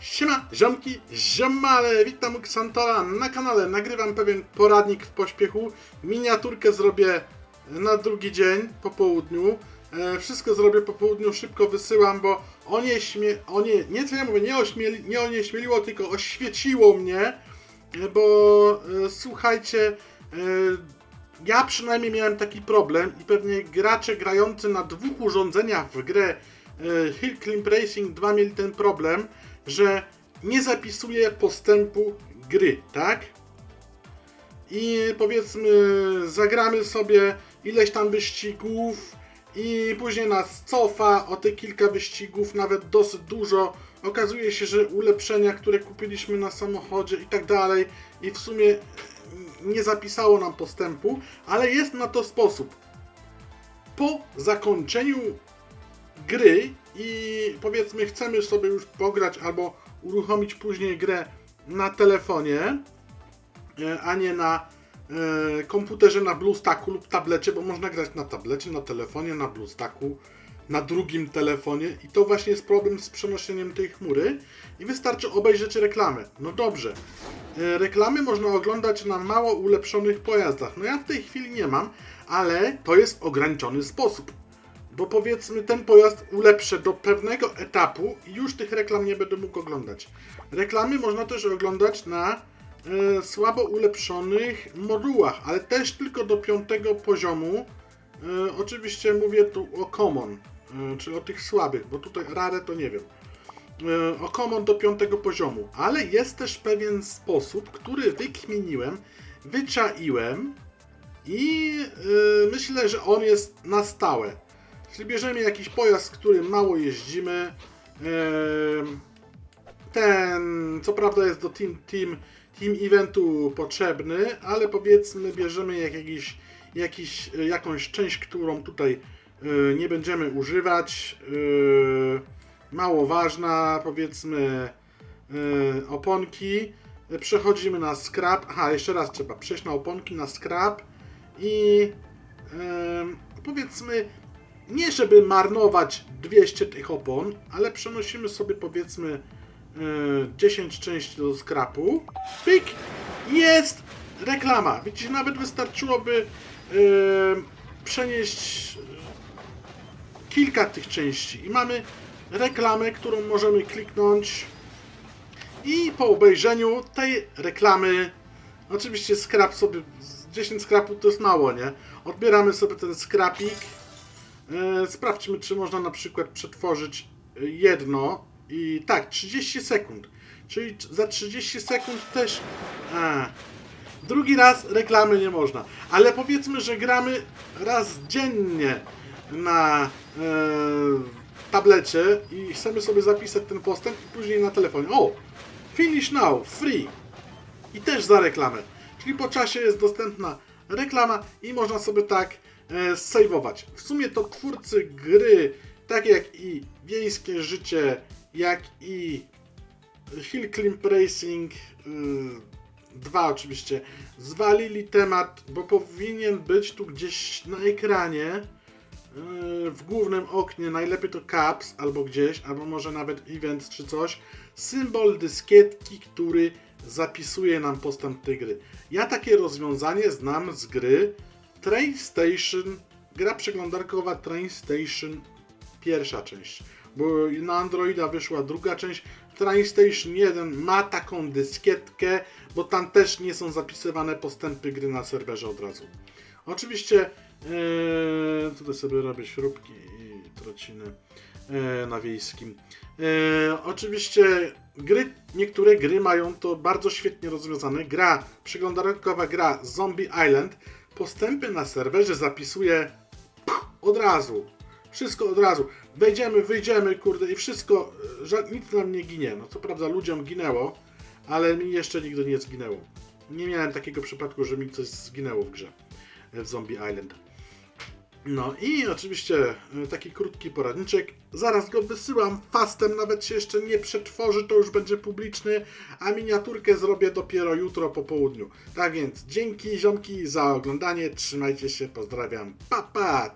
Siema, ziomki, ziomale, witam Xantora na kanale. Nagrywam pewien poradnik w pośpiechu. Miniaturkę zrobię na drugi dzień po południu. E, wszystko zrobię po południu, szybko wysyłam, bo onie śmie... Onie, nie co ja mówię, nie, ośmieli, nie onieśmieliło, tylko oświeciło mnie, e, bo e, słuchajcie, e, ja przynajmniej miałem taki problem i pewnie gracze grający na dwóch urządzeniach w grę e, Hill Climb Racing 2 mieli ten problem, że nie zapisuje postępu gry, tak? I powiedzmy, zagramy sobie ileś tam wyścigów i później nas cofa o te kilka wyścigów, nawet dosyć dużo. Okazuje się, że ulepszenia, które kupiliśmy na samochodzie i tak dalej, i w sumie nie zapisało nam postępu, ale jest na to sposób. Po zakończeniu gry i powiedzmy chcemy sobie już pograć albo uruchomić później grę na telefonie, e, a nie na e, komputerze na BlueStacku lub tablecie, bo można grać na tablecie, na telefonie, na BlueStacku, na drugim telefonie i to właśnie jest problem z przenoszeniem tej chmury i wystarczy obejrzeć reklamę. No dobrze, e, reklamy można oglądać na mało ulepszonych pojazdach. No ja w tej chwili nie mam, ale to jest ograniczony sposób. Bo powiedzmy ten pojazd ulepszę do pewnego etapu i już tych reklam nie będę mógł oglądać. Reklamy można też oglądać na e, słabo ulepszonych modułach, ale też tylko do piątego poziomu. E, oczywiście mówię tu o common, e, czyli o tych słabych, bo tutaj rare to nie wiem. E, o common do piątego poziomu, ale jest też pewien sposób, który wykminiłem, wyczaiłem i e, myślę, że on jest na stałe. Czyli bierzemy jakiś pojazd, który mało jeździmy. Ten, co prawda jest do team, team, team eventu potrzebny, ale powiedzmy bierzemy jak jakiś, jakiś, jakąś część, którą tutaj e, nie będziemy używać. e, Mało ważna, powiedzmy e, oponki. Przechodzimy na scrap. Aha, jeszcze raz trzeba przejść na oponki, na scrap i powiedzmy nie żeby marnować 200 tych opon, ale przenosimy sobie powiedzmy e, 10 części do skrapu. Pyk! Jest reklama. Widzicie, nawet wystarczyłoby e, przenieść e, kilka tych części i mamy reklamę, którą możemy kliknąć i po obejrzeniu tej reklamy oczywiście skrap sobie 10 skrapu to jest mało, nie? Odbieramy sobie ten skrapik E, Sprawdźmy, czy można na przykład przetworzyć e, jedno i tak, 30 sekund. Czyli za 30 sekund też. A, drugi raz reklamy nie można. Ale powiedzmy, że gramy raz dziennie na e, tablecie i chcemy sobie zapisać ten postęp i później na telefonie. O! Finish now, free! I też za reklamę. Czyli po czasie jest dostępna reklama i można sobie tak e, saveować. W sumie to twórcy gry, tak jak i Wiejskie Życie, jak i Hill Climb Racing y, 2 oczywiście, zwalili temat, bo powinien być tu gdzieś na ekranie y, w głównym oknie, najlepiej to caps albo gdzieś, albo może nawet event czy coś, symbol dyskietki, który zapisuje nam postęp tej gry. Ja takie rozwiązanie znam z gry Train Station, gra przeglądarkowa Train Station pierwsza część, bo na Androida wyszła druga część. Train Station 1 ma taką dyskietkę, bo tam też nie są zapisywane postępy gry na serwerze od razu. Oczywiście e, tutaj sobie robię śrubki i trociny e, na wiejskim. E, oczywiście gry, niektóre gry mają to bardzo świetnie rozwiązane. Gra, przeglądarkowa gra Zombie Island postępy na serwerze zapisuje pch, od razu. Wszystko od razu. Wejdziemy, wyjdziemy, kurde, i wszystko, e, nic nam nie ginie. No co prawda ludziom ginęło, ale mi jeszcze nigdy nie zginęło. Nie miałem takiego przypadku, że mi coś zginęło w grze e, w Zombie Island. No i oczywiście e, taki krótki poradniczek. Zaraz go wysyłam fastem, nawet się jeszcze nie przetworzy, to już będzie publiczny, a miniaturkę zrobię dopiero jutro po południu. Tak więc dzięki ziomki za oglądanie, trzymajcie się, pozdrawiam, pa pa!